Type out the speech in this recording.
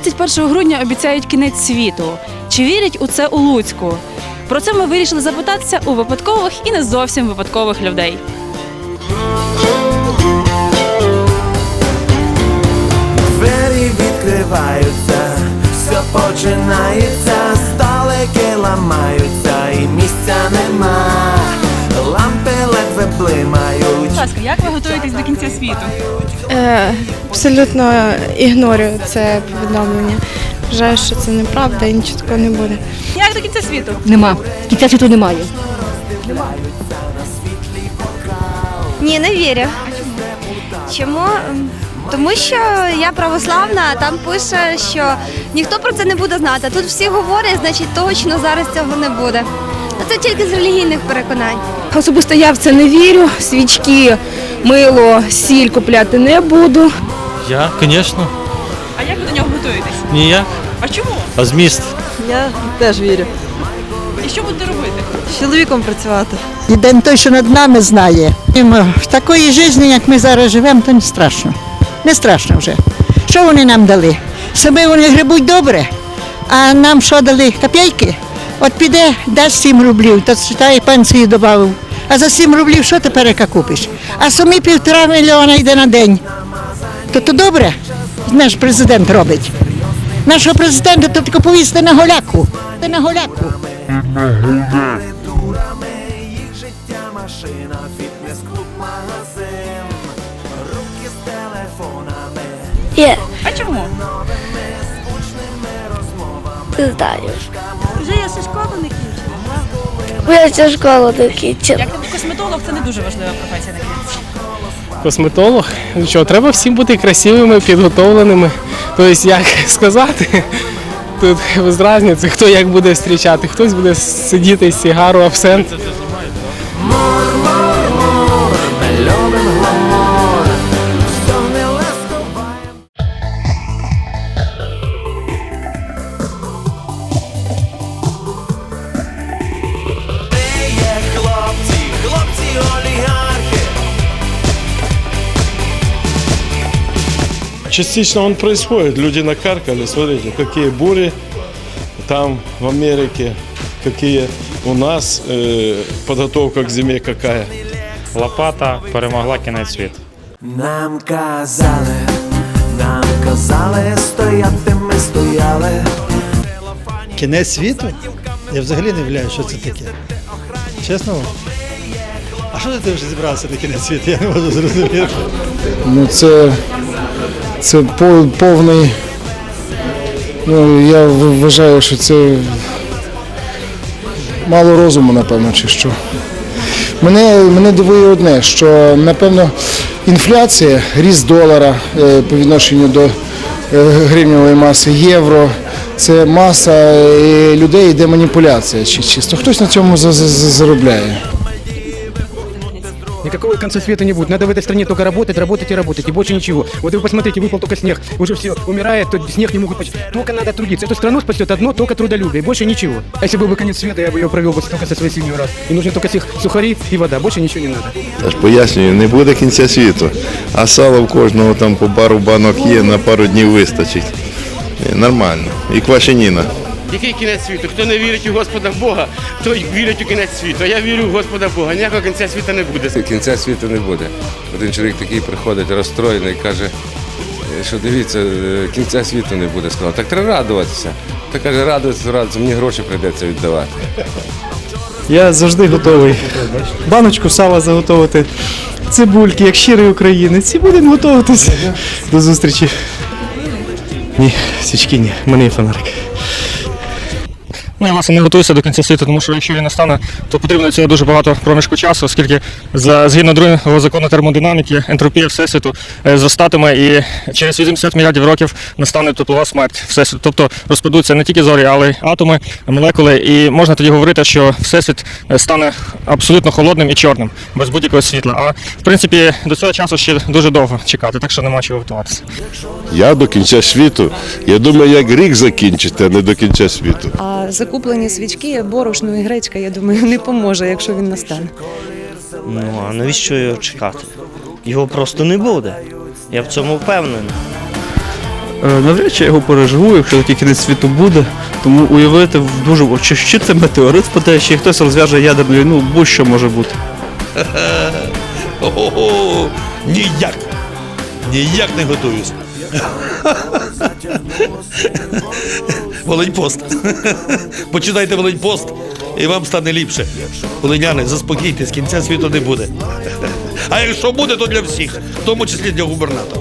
21 грудня обіцяють кінець світу. Чи вірять у це у Луцьку? Про це ми вирішили запитатися у випадкових і не зовсім випадкових людей. Двері відкриваються, все починається, як ви готуєтесь до кінця світу? Е, абсолютно ігнорую це повідомлення. Вважаю, що це неправда і нічого такого не буде. Як до кінця світу? Нема. Кінця світу немає. Ні, не вірю. Чому? Тому що я православна, а там пише, що ніхто про це не буде знати. Тут всі говорять, значить точно зараз цього не буде. А Це тільки з релігійних переконань. Особисто я в це не вірю. Свічки, мило, сіль купляти не буду. Я, звісно, А як ви до нього готуєтесь? ніяк. А чому? А зміст? Я теж вірю. І що будете робити? З чоловіком працювати. І день той, що над нами знає. І ми В такої житті, як ми зараз живемо, то не страшно. Не страшно вже. Що вони нам дали? Себе вони грибуть добре, а нам що дали? Копійки? От піде, дасть 7 рублів, то читає пенсії додав. А за 7 рублів що тепер яка купиш? А самі півтора мільйона йде на день. То то добре, наш президент робить. Нашого президента то тільки повісти на голяку. Ти на голяку. Їх життя машина, фітнес-клуб, магазин, руки з телефонами. Є, А чому? ти знаю. Вже я зі школи не кінчила. Бо я цю школу закінчила. Як косметолог, це не дуже важлива професія на кінці. Косметолог? Ну Що, треба всім бути красивими, підготовленими. Тобто, як сказати, тут без різниці, хто як буде зустрічати, хтось буде сидіти з сігару, абсент. Частично он происходит. Люди накаркали, смотрите, какие бури там в Америке, какие у нас, э, подготовка к зиме какая. Лопата перемогла кінець світу. Нам казали, нам казали, стояти ми стояли. Кінець світу? Я взагалі не вляю, що це таке. Чесно вам? А що ти вже зібрався на кінець світу? Я не можу зрозуміти. Ну це, це повний. Ну, я вважаю, що це мало розуму, напевно, чи що. Мене, мене дивує одне, що напевно інфляція, ріст долара е, по відношенню до е, гривневої маси, євро. Це маса е, людей, йде маніпуляція. Чи чисто хтось на цьому за- за- за- заробляє. Никакого конца света не будет. Надо в этой стране только работать, работать и работать, и больше ничего. Вот вы посмотрите, выпал только снег, уже все умирает, то снег не могут почти. Только надо трудиться. Эту страну спасет одно, только трудолюбие, больше ничего. А если был бы конец света, я бы ее провел бы только со своей семьей раз. И нужно только всех сухари и вода, больше ничего не надо. Я ж пояснюю, не буде кінця світу. А сало в кожного там по пару банок є, на пару днів вистачить. Е, Нормально. І квашеніна. Який кінець світу? Хто не вірить у Господа Бога, той вірить у кінець світу. А я вірю в Господа Бога. Ніякого кінця світу не буде. Кінця світу не буде. Один чоловік такий приходить розстроєний, каже, «Е, що дивіться, е, кінця світу не буде. Сказав, так треба радуватися. Та каже, радуватися, радуватися, мені гроші прийдеться віддавати. Я завжди готовий. Баночку сала заготовити, цибульки, як щирий українець. І будемо готуватися. До зустрічі. Ні, свічки ні, мене є фонарик. Ну, я власне не готуюся до кінця світу, тому що якщо він настане, то потрібно цього дуже багато проміжку часу, оскільки за згідно другого закону термодинаміки ентропія всесвіту е, зростатиме і через 80 мільярдів років настане теплова смерть всесвіту. Тобто розпадуться не тільки зорі, але й атоми, молекули, і можна тоді говорити, що всесвіт е, стане абсолютно холодним і чорним, без будь-якого світла. А в принципі до цього часу ще дуже довго чекати, так що нема чого готуватися. Я до кінця світу. Я думаю, як рік закінчити, а не до кінця світу. А закуплені свічки, борошно і гречка, я думаю, не поможе, якщо він настане. Ну а навіщо його чекати? Його просто не буде. Я в цьому впевнений. Е, Навряд чи я його переживу, якщо такий кінець світу буде. Тому уявити дуже чи, чи це метеорит впаде, чи хтось розв'яже ядерну війну, будь-що може бути. Ого, ніяк. Ніяк не готуюсь. Волиньпост. Почитайте Волиньпост і вам стане ліпше. Волиняни, заспокійтесь, кінця світу не буде. А якщо буде, то для всіх, в тому числі для губернатора.